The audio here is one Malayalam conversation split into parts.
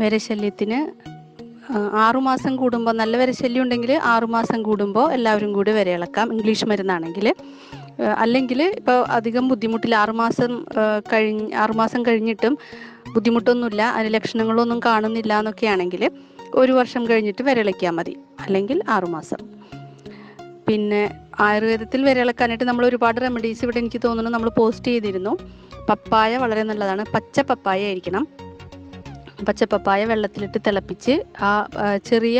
വിരശല്യത്തിന് ആറുമാസം കൂടുമ്പോൾ നല്ല വരശല്യം ഉണ്ടെങ്കിൽ ആറുമാസം കൂടുമ്പോൾ എല്ലാവരും കൂടി വരയിളക്കാം ഇംഗ്ലീഷ് മരുന്നാണെങ്കിൽ അല്ലെങ്കിൽ ഇപ്പോൾ അധികം ബുദ്ധിമുട്ടില്ല. ആറുമാസം കഴിഞ്ഞ് ആറുമാസം കഴിഞ്ഞിട്ടും ബുദ്ധിമുട്ടൊന്നുമില്ല. അതിന് ലക്ഷണങ്ങളൊന്നും കാണുന്നില്ല എന്നൊക്കെയാണെങ്കിൽ ഒരു വർഷം കഴിഞ്ഞിട്ട് വിരളിക്കാൻ മതി. അല്ലെങ്കിൽ ആറുമാസം പിന്നെ ആയുർവേദത്തിൽ വിരളക്കാനായിട്ട് നമ്മൾ ഒരുപാട് റെമഡീസ് ഇവിടെ എനിക്ക് തോന്നുന്നു നമ്മൾ പോസ്റ്റ് ചെയ്തിരുന്നു. പപ്പായ വളരെ നല്ലതാണ്. പച്ച പപ്പായ ആയിരിക്കണം. പച്ച പപ്പായ വെള്ളത്തിലിട്ട് തിളപ്പിച്ച് ആ ചെറിയ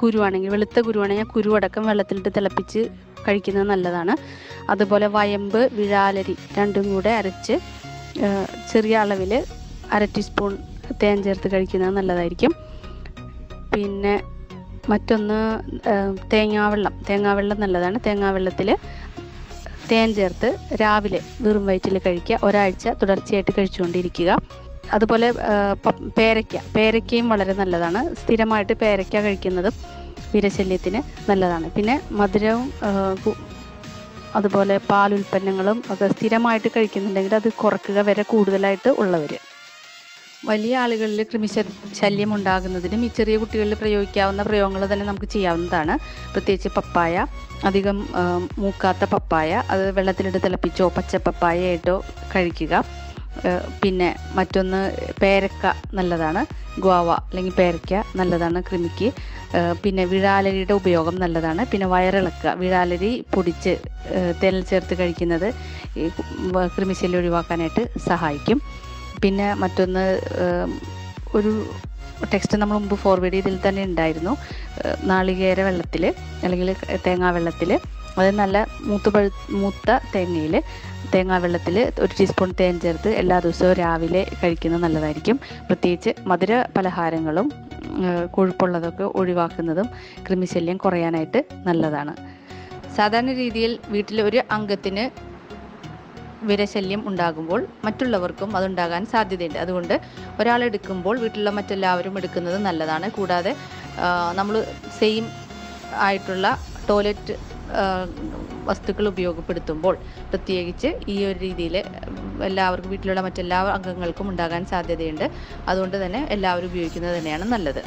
കുരുവാണെങ്കിൽ വെളുത്ത കുരുവാണെങ്കിൽ ആ കുരുവടക്കം വെള്ളത്തിലിട്ട് തിളപ്പിച്ച് കഴിക്കുന്നത് നല്ലതാണ്. അതുപോലെ വയമ്പ് വിഴാലരി രണ്ടും കൂടെ അരച്ച് ചെറിയ അളവിൽ അര ടീസ്പൂൺ തേൻ ചേർത്ത് കഴിക്കുന്നത് നല്ലതായിരിക്കും. പിന്നെ മറ്റൊന്ന് തേങ്ങാവെള്ളം. തേങ്ങാവെള്ളം നല്ലതാണ്. തേങ്ങാവെള്ളത്തിൽ തേൻ ചേർത്ത് രാവിലെ വെറും വയറ്റിൽ കഴിക്കുക. ഒരാഴ്ച തുടർച്ചയായിട്ട് കഴിച്ചുകൊണ്ടിരിക്കുക. അതുപോലെ പേരയ്ക്ക. പേരയ്ക്കയും വളരെ നല്ലതാണ്. സ്ഥിരമായിട്ട് പേരയ്ക്ക കഴിക്കുന്നത് വീരശല്യത്തിന് നല്ലതാണ്. പിന്നെ മധുരവും അതുപോലെ പാൽ ഉൽപ്പന്നങ്ങളും ഒക്കെ സ്ഥിരമായിട്ട് കഴിക്കുന്നുണ്ടെങ്കിൽ അത് കുറക്കുക വരെ കൂടുതലായിട്ട് ഉള്ളവർ വലിയ ആളുകളിൽ കൃമിശ ശല്യം ഉണ്ടാകുന്നതിനും ഈ ചെറിയ കുട്ടികളിൽ പ്രയോഗിക്കാവുന്ന പ്രയോഗങ്ങൾ തന്നെ നമുക്ക് ചെയ്യാവുന്നതാണ്. പ്രത്യേകിച്ച് പപ്പായ അധികം മൂക്കാത്ത പപ്പായ അത് വെള്ളത്തിലിട്ട് തിളപ്പിച്ചോ പച്ച കഴിക്കുക. പിന്നെ മറ്റൊന്ന് പേരക്ക നല്ലതാണ്. ഗ്വാവ അല്ലെങ്കിൽ പേരക്ക നല്ലതാണ് കൃമിക്ക്. പിന്നെ വിഴാലരിയുടെ ഉപയോഗം നല്ലതാണ്. പിന്നെ വയറിളക്കുക വിഴാലരി പൊടിച്ച് തേനൽ ചേർത്ത് കഴിക്കുന്നത് കൃമിശല്യം ഒഴിവാക്കാനായിട്ട് സഹായിക്കും. പിന്നെ മറ്റൊന്ന് ഒരു ടെക്സ്റ്റ് നമ്മൾ മുമ്പ് ഫോർവേഡ് ചെയ്തതിൽ തന്നെ ഉണ്ടായിരുന്നു. നാളികേര വെള്ളത്തിൽ അല്ലെങ്കിൽ തേങ്ങാ വെള്ളത്തിൽ അത് നല്ല മൂത്ത് പഴു മൂത്ത തേങ്ങയിൽ തേങ്ങാ വെള്ളത്തിൽ ഒരു ടീസ്പൂൺ തേൻ ചേർത്ത് എല്ലാ ദിവസവും രാവിലെ കഴിക്കുന്നത് നല്ലതായിരിക്കും. പ്രത്യേകിച്ച് മധുര പലഹാരങ്ങളും കൊഴുപ്പുള്ളതൊക്കെ ഒഴിവാക്കുന്നതും കൃമിശല്യം കുറയാനായിട്ട് നല്ലതാണ്. സാധാരണ രീതിയിൽ വീട്ടിൽ ഒരു അംഗത്തിന് വിരശല്യം ഉണ്ടാകുമ്പോൾ മറ്റുള്ളവർക്കും അതുണ്ടാകാൻ സാധ്യതയുണ്ട്. അതുകൊണ്ട് ഒരാൾ എടുക്കുമ്പോൾ വീട്ടിലുള്ള മറ്റെല്ലാവരും എടുക്കുന്നത് നല്ലതാണ്. കൂടാതെ നമ്മൾ സെയിം ആയിട്ടുള്ള ടോയ്ലറ്റ് വസ്തുക്കൾ ഉപയോഗപ്പെടുത്തുമ്പോൾ പ്രത്യേകിച്ച് ഈ ഒരു രീതിയിൽ എല്ലാവർക്കും വീട്ടിലുള്ള മറ്റെല്ലാ അംഗങ്ങൾക്കും ഉണ്ടാകാൻ സാധ്യതയുണ്ട്. അതുകൊണ്ട് തന്നെ എല്ലാവരും ഉപയോഗിക്കുന്നത് തന്നെയാണ് നല്ലത്.